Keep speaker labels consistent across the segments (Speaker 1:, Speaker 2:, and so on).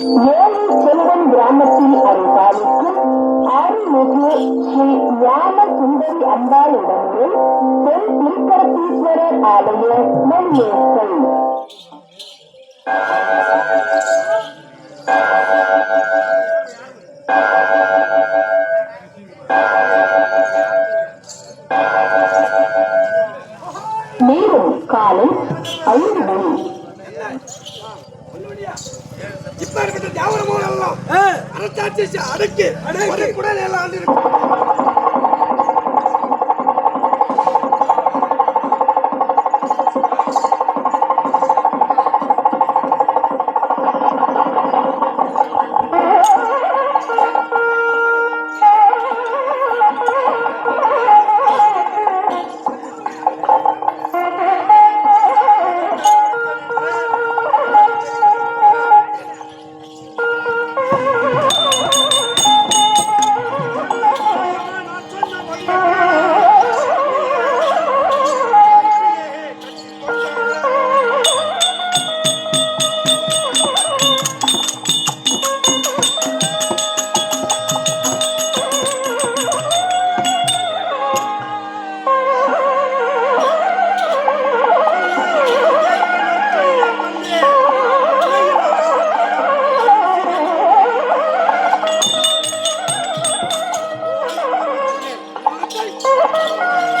Speaker 1: What? Sri அம்பாளிடமே தென் திருக்கடத்தீஸ்வரர் ஆலய மொழியேற்கள் நேரம் காலை ஐந்து மணி.
Speaker 2: இப்ப இருக்கிற தியாவரமும் எல்லாம் அடக்கி அடக்கி குடல் எல்லாம் Oh, my God.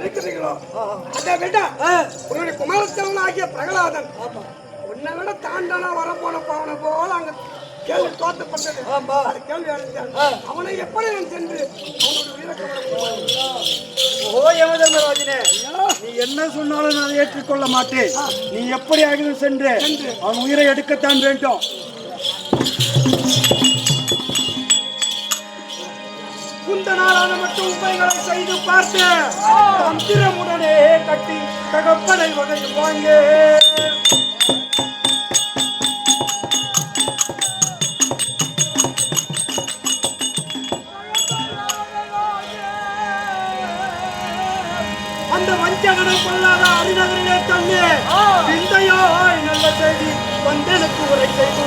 Speaker 2: இருக்கிறீர்களோ அதை விட உன்னுடைய ஆகிய பிரகலாதன் உன்னை விட தாண்டனா வரப்போன போன போல அங்க கேள்வி
Speaker 3: தோத்தப்பட்டது
Speaker 2: அது கேள்வி அடைந்தான் அவனை எப்படி நான் சென்று அவனுடைய வீரக்கவலை
Speaker 3: ஓ யமதர்மராஜனே. நீ என்ன சொன்னாலும் நான் ஏற்றுக்கொள்ள மாட்டேன். நீ எப்படி ஆகிலும் சென்று. அவன் உயிரை எடுக்கத்தான் வேண்டும்.
Speaker 2: மட்டும் உண்மைகளை செய்து பார்த்து தந்திரமுடனே கட்டி தகப்பனை வகை வாங்க. அந்த வஞ்சகனை கொள்ளாத அரிநகரிலே தள்ளி விந்தையாய் நல்ல செய்தி வந்தனுக்கு உரை செய்து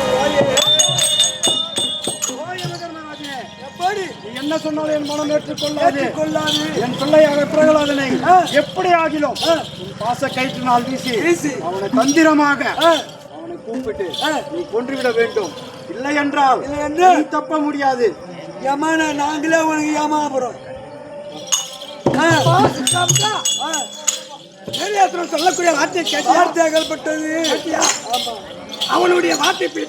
Speaker 3: என்ன சொன்னாலும் என் மனம் ஏற்றுக்கொள்ளாது.
Speaker 2: கொள்ளாது
Speaker 3: என் பிள்ளையாக பிரகலாதனை எப்படி ஆகிலும் உன் பாச கயிற்றினால் வீசி
Speaker 2: வீசி.
Speaker 3: அவனை தந்திரமாக அவனை கூப்பிட்டு நீ கொன்றுவிட வேண்டும். இல்லை என்றால்
Speaker 2: இல்லை என்றால்
Speaker 3: நீ தப்ப முடியாது.
Speaker 2: யமான நாங்களே உனக்கு ஏமாபுரம் நிறைய சொல்லக்கூடிய வார்த்தை வார்த்தைகள் பட்டது. அவனுடைய வார்த்தை இப்ப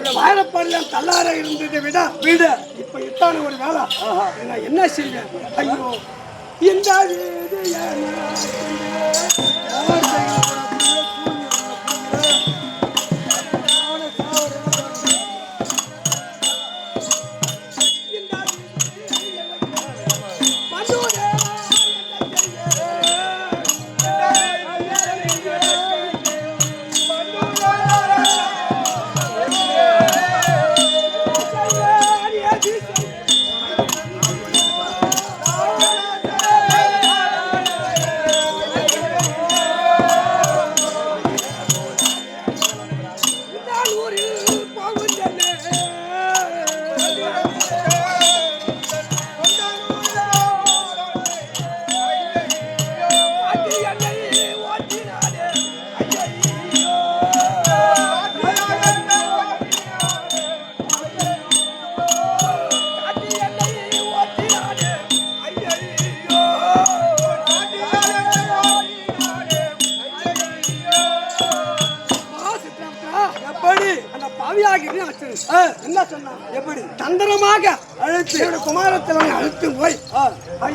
Speaker 2: இட்டானே அவனுடைய தள்ளார இருந்ததை விட வீடு இப்ப இத்தான ஒரு வேலை நான் என்ன செய்வேன்? ஐயோ. இந்த எப்படி? தந்திரமாக அழைத்து என்னுடைய குமாரத்தில் அழைத்து போய்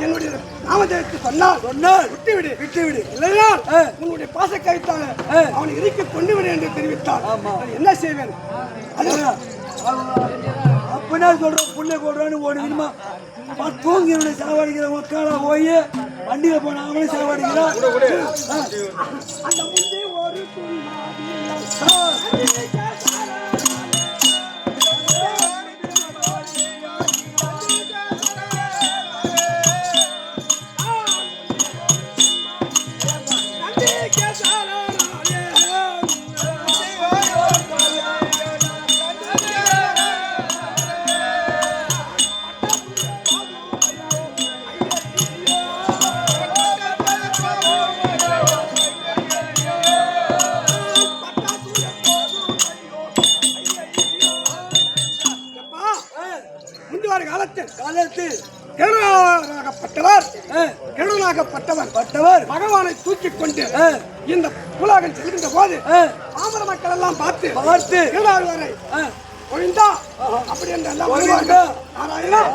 Speaker 2: என்னுடைய நாமதேவத்தை சொன்னால் சொன்னால். விட்டு விடு விட்டு விடு இல்லையா உன்னுடைய பாச கைத்தால அவனை இறுக்கி கொண்டு விடு என்று தெரிவித்தான் நான் என்ன செய்வேன்?
Speaker 4: அப்படின்னா சொல்றோம். புள்ளை கொடுறான்னு ஒரு விதமா தூங்கி இவனை சாவடிக்கிற உக்கால போய் வண்டியில போன அவனை சாவடிக்கிறான்
Speaker 2: அந்த முந்தி ஒரு முந்தைய காலத்தில் கெழுனாகப்பட்டவர் கெழுனாகப்பட்டவர் பட்டவர் பகவானை தூக்கிக் கொண்டு இந்த உலகம் செல்கின்ற போது பாமர மக்கள் எல்லாம் பார்த்து பார்த்து கெழுனாழ்வாரை ஒழிந்தா? அப்படி என்று எல்லாம் எல்லாம்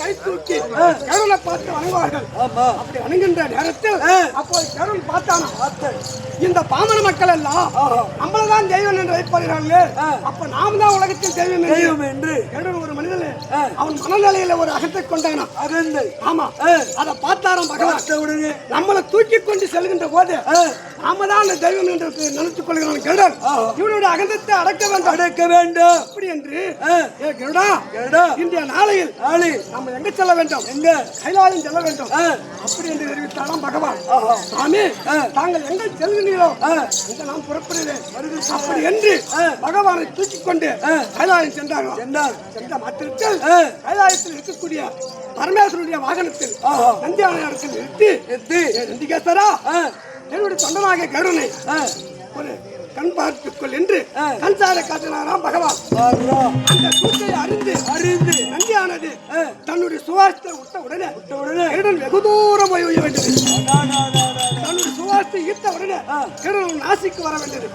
Speaker 2: கை தூக்கி கருணை பார்த்து வணங்குவார்கள் அப்படி வணங்குகின்ற நேரத்தில் அப்போது கருண் பார்த்தானா. இந்த பாமர மக்கள் எல்லாம் நம்மளதான் தெய்வம் என்று வைப்பார்கள். அப்ப நாம தான் உலகத்தில் தெய்வம்.
Speaker 4: தெய்வம் என்று.
Speaker 2: கருடன் ஒரு மனிதன். அவன் மனநிலையில ஒரு அகத்தை கொண்டானா?
Speaker 4: அகந்தை.
Speaker 2: ஆமா. அத பார்த்தாராம் பகவான்.
Speaker 4: பார்த்த
Speaker 2: நம்மளை தூக்கி கொண்டு செல்கின்ற போது நாம தான் அந்த தெய்வம் என்று நினைத்துக் கொள்கிறான் கருடன் இவனுடைய அகந்தத்தை அடக்க வேண்டும்.
Speaker 4: அடக்க வேண்டும்.
Speaker 2: அப்படி என்று. ஏ கருடா இந்திய நாளையில். நம்ம எங்க செல்ல வேண்டும்?
Speaker 4: எங்க?
Speaker 2: கைலாயம் செல்ல வேண்டும். அப்படி என்று தெரிவித்தாராம் பகவான். சாமி தாங்கள் எங்க செல்கிறீர்களோ அங்க நாம் புறப்படுகிறேன். அப்படி என்று பகவானை தூக்கிக் கொண்டு கைலாயம் சென்றார்களாம்.
Speaker 4: சென்றார்.
Speaker 2: சென்ற மாத்திரத்தில். கைலாயத்தில் இருக்கக்கூடிய பரமேஸ்வரனுடைய வாகனத்தில் இடத்தில் நிறுத்தி நந்திகேஸ்வரா. என்னுடைய தொண்டனாக கருணை. ஒரு கண் பார்த்துக்கொள் என்று
Speaker 4: ஆ.
Speaker 2: கண் சார காட்டினாராம் பகவான். அந்த சூட்டை அறிந்து அறிந்து நந்தியானது தன்னுடைய சுவாசத்தை விட்ட உடனே விட்ட உடனே. வெகு தூரம் போய் வேண்டியது
Speaker 4: டா, டா, டா, டா.
Speaker 2: தன்னுடைய சுவாச பெற்று ஈர்த்த உடனே கருடன் நாசிக்கு வர வேண்டியது.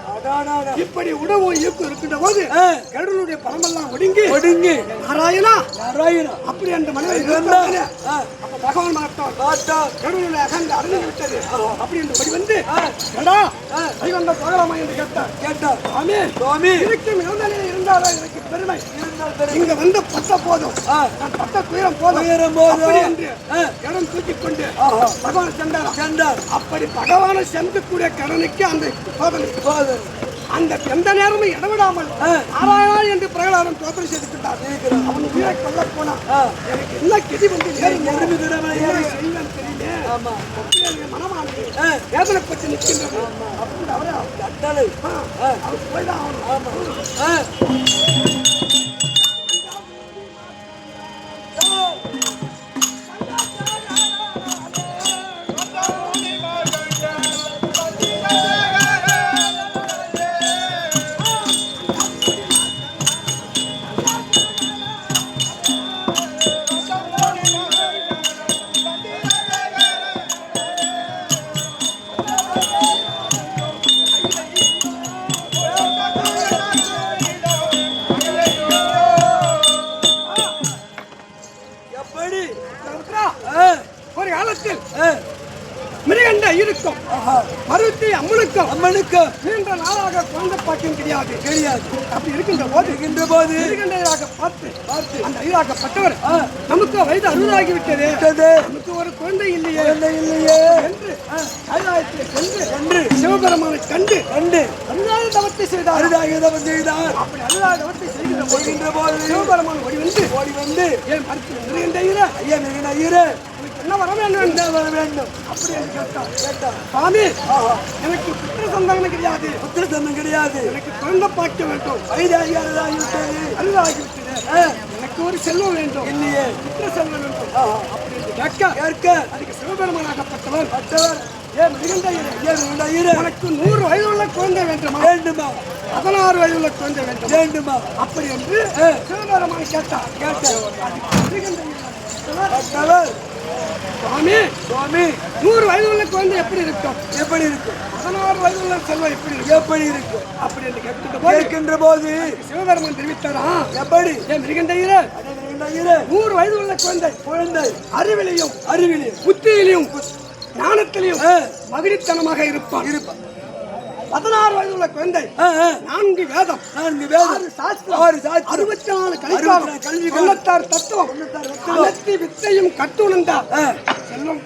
Speaker 2: இப்படி உணவும் இயக்கம் இருக்கின்ற போது
Speaker 4: ஆ.
Speaker 2: கருடனுடைய பரமெல்லாம் ஒடுங்கி
Speaker 4: ஒடுங்கி
Speaker 2: நாராயணா
Speaker 4: நாராயணா
Speaker 2: அப்படி அந்த மனிதன்
Speaker 4: இருந்தா?
Speaker 2: இருந்தானே,
Speaker 4: ஆ.
Speaker 2: அப்ப பகவான் மாட்டான்
Speaker 4: பார்த்தா
Speaker 2: கடவுளுடைய அகங்க அருள் விட்டது அப்படி என்று ஓடி வந்து கடா ஐவந்த போகலாமா என்று கேட்டார்
Speaker 4: கேட்டார்
Speaker 2: சாமி
Speaker 4: சுவாமி
Speaker 2: இருக்கும் இளந்தலையில் இருந்தாலும் எனக்கு பெருமை
Speaker 4: இருந்தால்.
Speaker 2: இங்க வந்து பட்ட போதும் பட்ட துயரம் போதும்
Speaker 4: போதும்.
Speaker 2: என்று. இடம் தூக்கி கொண்டு. பகவான் சென்றார்
Speaker 4: சென்றார்
Speaker 2: அப்படி பகவானை சென்றக்கூடிய கடனுக்கு அந்த சோதனை. அந்த எந்த நேரமும் இடவிடாமல். நாராயணா என்று பிரகலாதம் தோற்றம் செய்திருக்கிறார் அவன் உயிரை கொல்ல போனான்
Speaker 4: ஆ.
Speaker 2: எனக்கு என்ன கெதி வந்து. செய்வேன் தெரியல
Speaker 4: ஆமா.
Speaker 2: மனமானது
Speaker 4: ஆ.
Speaker 2: வேதனைப்பட்டு நிற்கின்றது அப்படி அவரே அவர் போய்தான் ஆகணும்.
Speaker 4: ஆ.
Speaker 2: மருத்தி அம்மனுக்கும்
Speaker 4: அம்மனுக்கு
Speaker 2: நீண்ட நாளாக குழந்தை பாக்கியம் கிடையாது.
Speaker 4: தெரியாது
Speaker 2: அப்படி இருக்கின்ற போது
Speaker 4: இருக்கின்ற போது
Speaker 2: மிருகண்டையராக பார்த்து
Speaker 4: பார்த்து
Speaker 2: அந்த ஐயராகப்பட்டவர்
Speaker 4: ஆ.
Speaker 2: நமக்கு வயது அறுபதாகி விட்டது. நமக்கு ஒரு குழந்தை இல்லையே.
Speaker 4: குழந்தை இல்லையே.
Speaker 2: என்று கைலாயத்தில் சென்று
Speaker 4: சென்று
Speaker 2: சிவபெருமானை கண்டு
Speaker 4: கண்டு
Speaker 2: அருளாத தவத்தை செய்தார்.
Speaker 4: அருதாயுதம் செய்தார்.
Speaker 2: அப்படி அருளாத தவத்தை செய்கின்ற போது சிவபெருமான் ஓடி வந்து
Speaker 4: ஓடி வந்து
Speaker 2: ஏன் மறுத்து மிருகண்டையரே
Speaker 4: ஐயா
Speaker 2: உனக்கு என்ன வர வேண்டும்?
Speaker 4: என்ன வர வேண்டும்?
Speaker 2: அப்படி என்று கேட்டார்
Speaker 4: கேட்டார்
Speaker 2: சாமி! எனக்கு புத்திர சந்தானம் கிடையாது.
Speaker 4: புத்திர கிடையாது.
Speaker 2: எனக்கு குழந்தை பாக்கிய வேண்டும்.
Speaker 4: வயதாகி
Speaker 2: அருளாகிவிட்டது
Speaker 4: ஆ.
Speaker 2: எனக்கு ஒரு செல்வம் வேண்டும்.
Speaker 4: இல்லையே.
Speaker 2: புத்திர செல்வம் வேண்டும். அப்படி என்று கேட்க
Speaker 4: கேட்க.
Speaker 2: அதுக்கு சிவபெருமானாகப்பட்டவர்
Speaker 4: பட்டவர்.
Speaker 2: ஏன் மிகுந்தையரே
Speaker 4: ஐயரே
Speaker 2: உனக்கு நூறு வயதுள்ள குழந்தை வேண்டுமா?
Speaker 4: வேண்டுமா?
Speaker 2: பதினாறு வயதுள்ள குழந்தை வேண்டும்?
Speaker 4: வேண்டுமா?
Speaker 2: அப்படி என்று சிவபெருமான் கேட்டார்.
Speaker 4: கேட்டார். பட்டவர்.
Speaker 2: சுவாமி
Speaker 4: சுவாமி
Speaker 2: நூறு வயதுள்ள குழந்தை எப்படி இருக்கும்?
Speaker 4: எப்படி இருக்கு
Speaker 2: பதினாறு வயதுள்ள செல்வம் எப்படி இருக்கும்?
Speaker 4: எப்படி இருக்கு
Speaker 2: அப்படி என்று கேட்கின்ற போது
Speaker 4: கேட்கின்ற போது
Speaker 2: சிவபெருமான் தெரிவித்தாரா?
Speaker 4: எப்படி?
Speaker 2: ஏன்
Speaker 4: ஐயரே
Speaker 2: நூறு வயது உள்ள குழந்தை.
Speaker 4: குழந்தை.
Speaker 2: அறிவிலையும்
Speaker 4: அறிவிலே
Speaker 2: புத்தியிலையும் ஞானத்திலையும்
Speaker 4: ஆ.
Speaker 2: மகிழ்த்தனமாக இருப்பான்.
Speaker 4: இருப்பான்.
Speaker 2: பதினாறு வயது உள்ள குழந்தை. நான்கு வேதம்.
Speaker 4: நான்கு வேதம்.
Speaker 2: சாஸ்திரம்.
Speaker 4: ஆறு சாஸ்திரம்.
Speaker 2: அறுபத்தி நாலு
Speaker 4: நாலு கல்விகாலம். தொண்ணூத்தாறு தத்துவம்.
Speaker 2: அனைத்து வித்தையும் கட்டுணர்ந்தார்
Speaker 4: ஆ.
Speaker 2: செல்வம்.